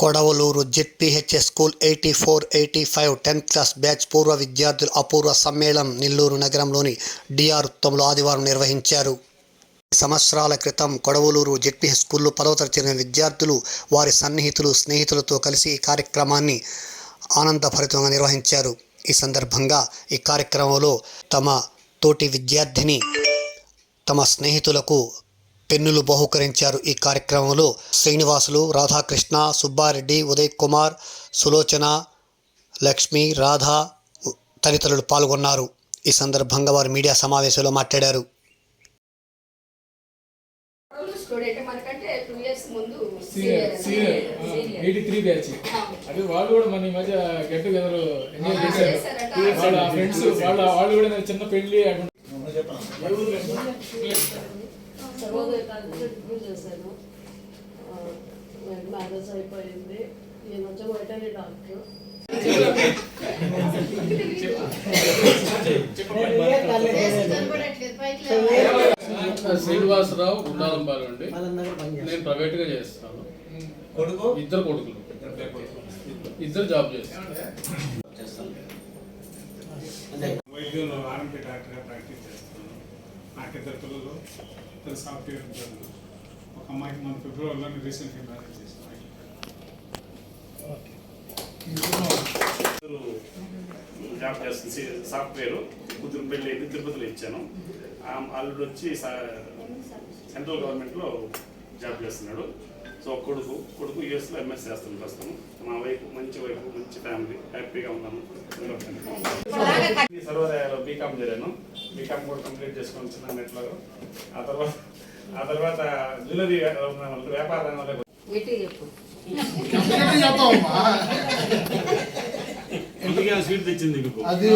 Kodavaluru ZPHS school eighty four eighty five tenth class batch పూర్వ విద్యార్థుల అపూర్వ సమ్మేళనం నెల్లూరు నగరంలోని డిఆర్ ఉత్తంలో ఆదివారం నిర్వహించారు. సంవత్సరాల క్రితం కొడవలూరు జెడ్పిహెచ్ స్కూల్లో పదవ తరగతి చెందిన విద్యార్థులు వారి సన్నిహితులు స్నేహితులతో కలిసి ఈ కార్యక్రమాన్ని ఆనందభరితంగా నిర్వహించారు. ఈ సందర్భంగా ఈ కార్యక్రమంలో తమ తోటి విద్యార్థిని తమ స్నేహితులకు పెన్నులు బహుకరించారు. ఈ కార్యక్రమంలో శ్రీనివాసులు రాధాకృష్ణ సుబ్బారెడ్డి ఉదయ్ కుమార్ సులోచన లక్ష్మి రాధ తదితరులు పాల్గొన్నారు. ఈ సందర్భంగా వారు మీడియా సమావేశంలో మాట్లాడారు. వాళ్ళు కూడా మన ఈ మధ్య గెట్ టుగెదర్ ఎంజాయ్ చేశారు. వాళ్ళ ఫ్రెండ్స్ వాళ్ళ వాళ్ళు కూడా చిన్న పెళ్ళి సర్వోదయ డిగ్రీ చేశాను. మ్యారేజ్ అయిపోయింది. నేను వచ్చి వెటరీ డాక్టర్. శ్రీనివాసరావు గుండాలంపాలు అండి. నేను ప్రైవేట్గా చేస్తాను. కొడుకు? ఇద్దరు కొడుకులు. ఇద్దరు జాబ్ చేస్తాను. డాక్టర్గా ప్రాక్టీస్ చేస్తున్నాను నాకు ఇద్దరు పిల్లలు ఇద్దరు సాఫ్ట్వేర్ ఉద్యోగులు ఒక అమ్మాయికి మన ఫిబ్రవరిలో రీసెంట్గా మ్యారేజ్ చేసిన జాబ్ చేస్తుంది. సాఫ్ట్వేర్. కూతురు పెళ్ళి అయింది తిరుపతిలో ఇచ్చాను. ఆ అల్లుడు వచ్చి సా- సెంట్రల్ గవర్నమెంట్లో జాబ్ చేస్తున్నాడు. సో కొడుకు కొడుకు యూఎస్లో ఎంఎస్ చేస్తుంది ప్రస్తుతం. మా వైపు మంచి వైపు మంచి ఫ్యామిలీ. హ్యాపీగా ఉన్నాను సర్వోదయాలో బీకామ్ చేరాను బీకామ్ కూడా కంప్లీట్ చేసుకొని వచ్చినాను నెట్లో ఆ తర్వాత ఆ తర్వాత జ్యువెలరీ వ్యాపార రంగంలో స్వీట్ తెచ్చింది మీకు అది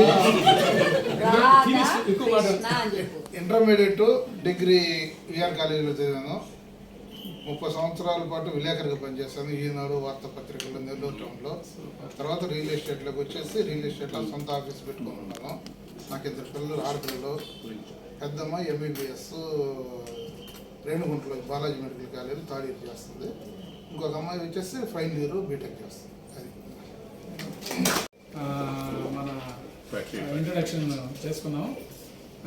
ఇంటర్మీడియట్ డిగ్రీ విఆర్ కాలేజీలో చదివాను. ముప్పై సంవత్సరాల పాటు విలేకరుగా పనిచేశాను ఈనాడు వార్తాపత్రికల్లో నెల్లూరు టౌన్లో. తర్వాత రియల్ ఎస్టేట్లోకి వచ్చేసి రియల్ ఎస్టేట్లో సొంత ఆఫీస్ పెట్టుకుని ఉన్నాను. నాకు ఇద్దరు పిల్లలు ఆడపిల్లలు పెద్దమ్మ MBBS రేణుగుంటలో Balaji medical college third year చేస్తుంది. ఇంకొక అమ్మాయి వచ్చేసి ఫైనల్ ఇయర్ బీటెక్ చేస్తుంది. అది. మన ఇంట్రడక్షన్ చేసుకున్నాం.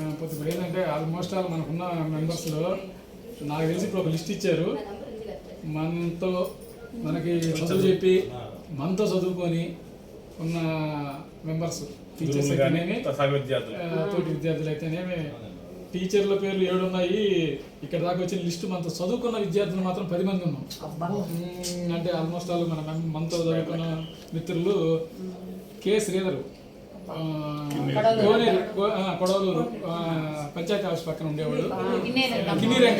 ఇప్పుడు ఏంటంటే ఆల్మోస్ట్ ఆల్ మనకున్న మెంబర్స్లో నాకు తెలిసి ఇప్పుడు ఒక లిస్ట్ ఇచ్చారు. మనతో మనకి చదువు చెప్పి మనతో చదువుకొని ఉన్న మెంబర్స్ టీచర్స్ అయితేనేమి తోటి విద్యార్థులు అయితేనేమి టీచర్ల పేర్లు ఏడు ఉన్నాయి. ఇక్కడ దాకా వచ్చిన లిస్టు మనతో చదువుకున్న విద్యార్థులు మాత్రం పది మంది ఉన్నాం. అంటే ఆల్మోస్ట్ ఆల్ మన మనతో చదువుకున్న మిత్రులు కె శ్రీధర్. కోనేరు కొడవలూరు పంచాయతీ ఆఫీస్ పక్కన ఉండేవాడు. గిన్నె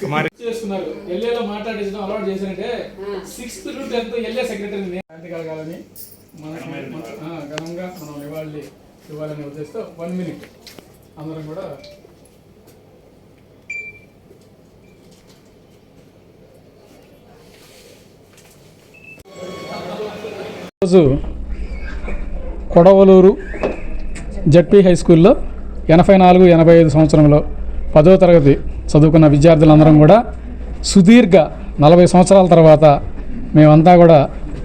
కుమారి. చేసుకున్నారు ఎల్ఏలో మాట్లాడించడం అలవాటు చేశారంటే sixth to tenth LA secretary శాంతి కలగాలని ఘనంగా మనం ఇవాళ ఇవ్వాలనే ఉద్దేశంతో వన్ మినిట్ అందరం కూడా రోజు కొడవలూరు జడ్పీ హై స్కూల్లో ఎనభై నాలుగు ఎనభై ఐదు సంవత్సరంలో పదో తరగతి చదువుకున్న విద్యార్థులందరం కూడా సుదీర్ఘ నలభై సంవత్సరాల తర్వాత మేమంతా కూడా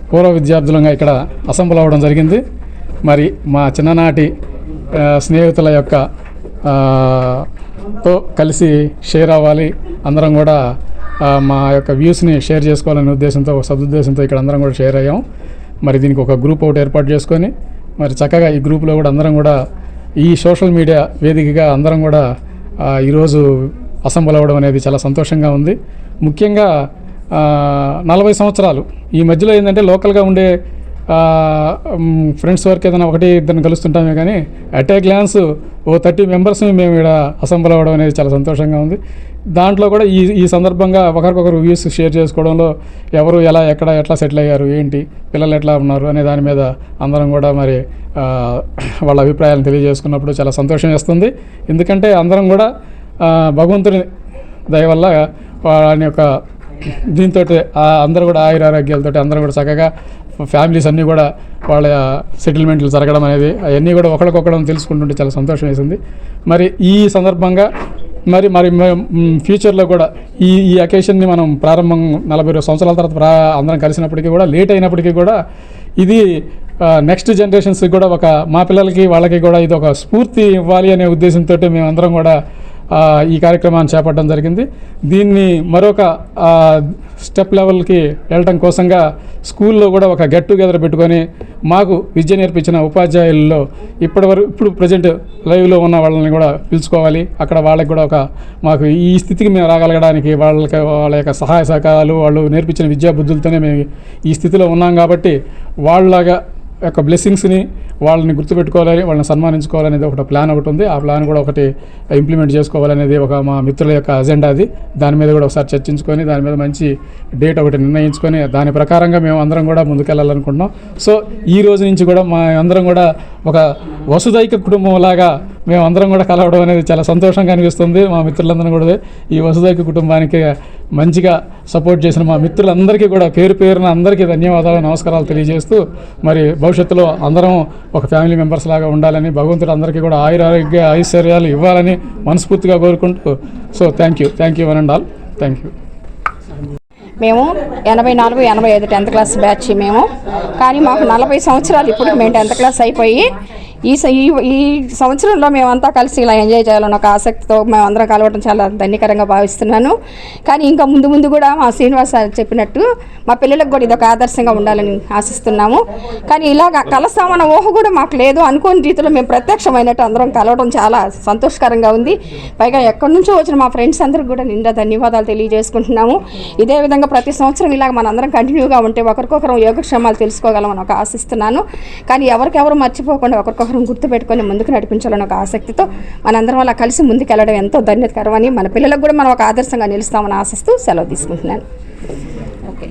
పూర్వ విద్యార్థులంగా ఇక్కడ అసెంబ్ల్ అవ్వడం జరిగింది. మరి మా చిన్ననాటి స్నేహితుల యొక్క తో కలిసి షేర్ అవ్వాలి. అందరం కూడా మా యొక్క వ్యూస్ని షేర్ చేసుకోవాలనే ఉద్దేశంతో సదుద్దేశంతో ఇక్కడ అందరం కూడా షేర్ అయ్యాం. మరి దీనికి ఒక గ్రూప్ ఒకటి ఏర్పాటు చేసుకొని మరి చక్కగా ఈ గ్రూప్లో కూడా అందరం కూడా ఈ సోషల్ మీడియా వేదికగా అందరం కూడా ఈరోజు అసెంబ్ల్ అవ్వడం అనేది చాలా సంతోషంగా ఉంది. ముఖ్యంగా నలభై సంవత్సరాలు. ఈ మధ్యలో ఏంటంటే లోకల్గా ఉండే ఫ్రెండ్స్ వరకు ఏదైనా ఒకటి ఇద్దరిని కలుస్తుంటామే కానీ అట్ ఏ గ్లాన్స్ ఓ థర్టీ మెంబర్స్ మేము ఇక్కడ అసెంబ్ల్ అవ్వడం అనేది చాలా సంతోషంగా ఉంది. దాంట్లో కూడా ఈ ఈ సందర్భంగా ఒకరికొకరు వ్యూస్ షేర్ చేసుకోవడంలో ఎవరు ఎలా ఎక్కడ ఎట్లా సెటిల్ అయ్యారు ఏంటి పిల్లలు ఎట్లా ఉన్నారు అనే దాని మీద అందరం కూడా మరి వాళ్ళ అభిప్రాయాలను తెలియజేసుకున్నప్పుడు చాలా సంతోషం వేస్తుంది. ఎందుకంటే అందరం కూడా భగవంతుని దయ వల్ల వాని యొక్క దీంతో అందరూ కూడా ఆయుర ఆరోగ్యాలతో అందరూ కూడా చక్కగా ఫ్యామిలీస్ అన్నీ కూడా వాళ్ళ సెటిల్మెంట్లు జరగడం అనేది అవన్నీ కూడా ఒకరికొకరం తెలుసుకుంటుంటే చాలా సంతోషం వేసింది. మరి ఈ సందర్భంగా మరి మరి ఫ్యూచర్లో కూడా ఈ ఈ అకేషన్ని మనం ప్రారంభం నలభై సంవత్సరాల తర్వాత ప్రా అందరం కలిసినప్పటికీ కూడా లేట్ అయినప్పటికీ కూడా ఇది నెక్స్ట్ జనరేషన్స్కి కూడా ఒక మా పిల్లలకి వాళ్ళకి కూడా ఇది ఒక స్ఫూర్తి ఇవ్వాలి అనే ఉద్దేశంతో మేమందరం కూడా ఈ కార్యక్రమాన్ని చేపట్టడం జరిగింది. దీన్ని మరొక స్టెప్ లెవెల్కి వెళ్ళటం కోసంగా స్కూల్లో కూడా ఒక గెట్ టుగెదర్ పెట్టుకొని మాకు విద్య నేర్పించిన ఉపాధ్యాయుల్లో ఇప్పటివరకు ఇప్పుడు ప్రజెంట్ లైవ్లో ఉన్న వాళ్ళని కూడా పిలుచుకోవాలి. అక్కడ వాళ్ళకి కూడా ఒక మాకు ఈ స్థితికి మేము రాగలగడానికి వాళ్ళకి వాళ్ళ యొక్క సహాయ సహకారాలు వాళ్ళు నేర్పించిన విద్యా బుద్ధులతోనే మేము ఈ స్థితిలో ఉన్నాం కాబట్టి వాళ్ళగా యొక్క బ్లెస్సింగ్స్ని వాళ్ళని గుర్తుపెట్టుకోవాలని వాళ్ళని సన్మానించుకోవాలనేది ఒకటి ప్లాన్ ఒకటి ఉంది. ఆ ప్లాన్ కూడా ఒకటి ఇంప్లిమెంట్ చేసుకోవాలనేది ఒక మా మిత్రుల యొక్క అజెండా అది. దాని మీద కూడా ఒకసారి చర్చించుకొని దాని మీద మంచి డేట్ ఒకటి నిర్ణయించుకొని దాని ప్రకారంగా మేము అందరం కూడా ముందుకెళ్ళాలనుకుంటున్నాం. సో ఈ రోజు నుంచి కూడా మా అందరం కూడా ఒక వసుదైక కుటుంబం లాగా కూడా కలవడం అనేది చాలా సంతోషంగా అనిపిస్తుంది మా మిత్రులందరూ కూడా. ఈ వసుదైక కుటుంబానికి మంచిగా సపోర్ట్ చేసిన మా మిత్రులందరికీ కూడా పేరు పేరున అందరికీ ధన్యవాదాలు నమస్కారాలు తెలియజేస్తూ మరి భవిష్యత్తులో అందరం ఒక ఫ్యామిలీ మెంబర్స్ లాగా ఉండాలని భగవంతుడు అందరికీ కూడా ఆయురారోగ్య ఐశ్వర్యాలు ఇవ్వాలని మనస్ఫూర్తిగా కోరుకుంటూ. So thank you thank you one and all thank you మేము ఎనభై నాలుగు ఎనభై ఐదు టెన్త్ క్లాస్ బ్యాచ్ మేము. కానీ మాకు నలభై సంవత్సరాలు ఇప్పుడు మేము టెన్త్ క్లాస్ అయిపోయి ఈ ఈ ఈ సంవత్సరంలో మేమంతా కలిసి ఇలా ఎంజాయ్ చేయాలని ఒక ఆసక్తితో మేమందరం కలవడం చాలా ధన్యకరంగా భావిస్తున్నాను. కానీ ఇంకా ముందు ముందు కూడా మా శ్రీనివాస్ చెప్పినట్టు మా పిల్లలకు కూడా ఇదొక ఆదర్శంగా ఉండాలని ఆశిస్తున్నాము. కానీ ఇలాగ కలుస్తామన్న ఊహ కూడా మాకు లేదు అనుకోని రీతిలో మేము ప్రత్యక్షమైనట్టు అందరం కలవడం చాలా సంతోషకరంగా ఉంది. పైగా ఎక్కడి నుంచో వచ్చిన మా ఫ్రెండ్స్ అందరికి కూడా నిండా ధన్యవాదాలు తెలియజేసుకుంటున్నాము. ఇదే విధంగా ప్రతి సంవత్సరం ఇలాగ మనందరం కంటిన్యూగా ఉంటే ఒకరికొకరం యోగక్షేమాలు తెలుసుకోగలమని ఒక ఆశిస్తున్నాను. కానీ ఎవరికెవరు మర్చిపోకుండా ఒకరికొకరు గుర్తుపెట్టుకొని ముందుకు నడిపించాలని ఒక ఆసక్తితో మనందరం అలా కలిసి ముందుకెళ్ళడం ఎంతో ధన్యకరమని మన పిల్లలకు కూడా మనం ఒక ఆదర్శంగా నిలుస్తామని ఆశిస్తూ సెలవు తీసుకుంటున్నాను. ఓకే.